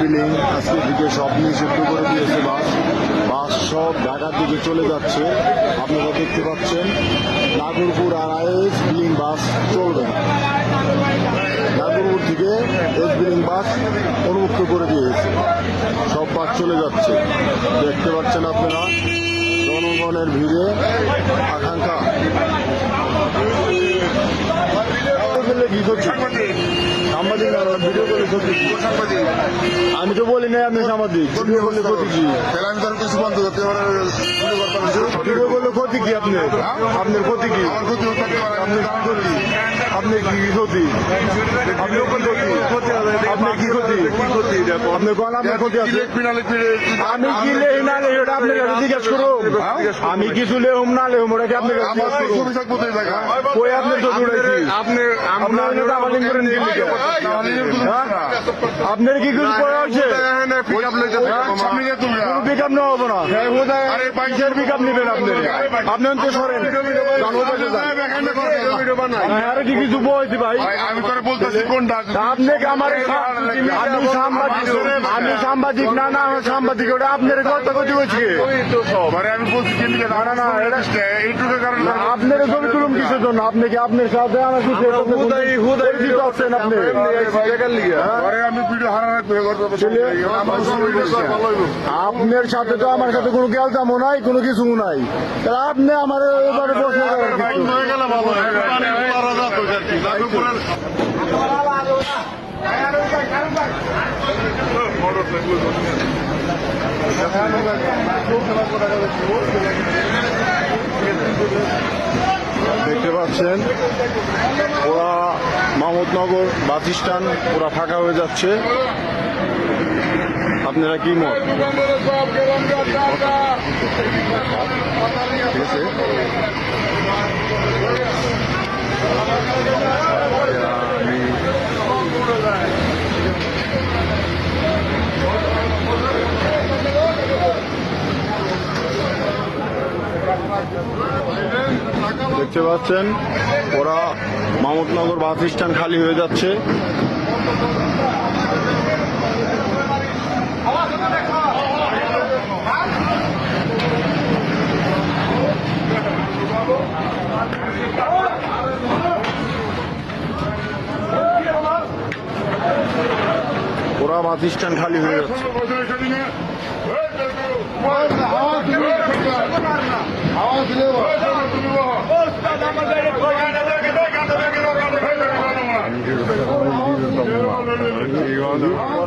Billing আজকে থেকে সব নিয়ে নিষিদ্ধ করে দিয়েছে বাস। বাস সব ঢাকার দিকে চলে যাচ্ছে। আপনারা দেখতে পাচ্ছেন, নাগরপুর আর আইএস বিলিং বাস চলবে নাগরপুর থেকে এস বিলিং বাস উন্মুক্ত করে দিয়েছে। সব বাস চলে যাচ্ছে। দেখতে পাচ্ছেন আপনারা, জনগণের ভিড়ে আকাঙ্ক্ষা। কি করছি সাংবাদিক না, ভিডিও করে সত্যি? আমি তো বলি নাই আপনি সাংবাদিক ভিডিও করলে ক্ষতি কি? তাহলে আমি তার কিছু বন্ধ করতে পারে করতাম ভিডিও করলে ক্ষতি কি আপনি আপনার ক্ষতি কি? আমার ক্ষতি হতে পারে আপনি ক্ষতি। আপনি কি ক্ষতি? আপনি ক্ষতি? আপনি কি ক্ষতি? আপনি কোন আপনার ক্ষতি আছে? আমি কি লেহি না লেহি ওটা আপনার কাছে জিজ্ঞেস করুন। আমি কিছু লেহুম না লেহুম ওটা কি আপনার কাছে কই আপনার আপনি করে নিয়ে হ্যাঁ? আপনার কি কিছু করা আপ নেওয়া হবে না। নেবেন আপনি? আপনি তো সরেন। আরে কি কিছু বলছি ভাই আমি তোরে বলতেছি কোনটা আপনি কি আমি সাংবাদিক আমি সাংবাদিক না না আমি সাংবাদিক ওটা আপনার কথা কথা বলছি মানে আমি বলছি কি লিখে না, না, এটা- এইটুকু কারণে আপনার ছবি তুলুন কিসের জন্য? আপনি কি আপনার সাথে আমার কিছু পরিচিত আছেন আপনি? হ্যাঁ? আমি ভিডিও। আপনার সাথে তো আমার সাথে কোনো গেলতামও নাই কোনো কিছু নাই। তাহলে আপনি আমার এবারে প্রশ্ন দেখতে পাচ্ছেন ওরা মাহমুদনগর বাস ওরা ফাঁকা হয়ে যাচ্ছে। আপনারা কি মত? ঠিক আছে। দেখতে পাচ্ছেন ওরা মামুদনগর বাস স্ট্যান্ড খালি হয়ে যাচ্ছে ওরা বাস স্ট্যান্ড খালি হয়ে যাচ্ছে Thank you.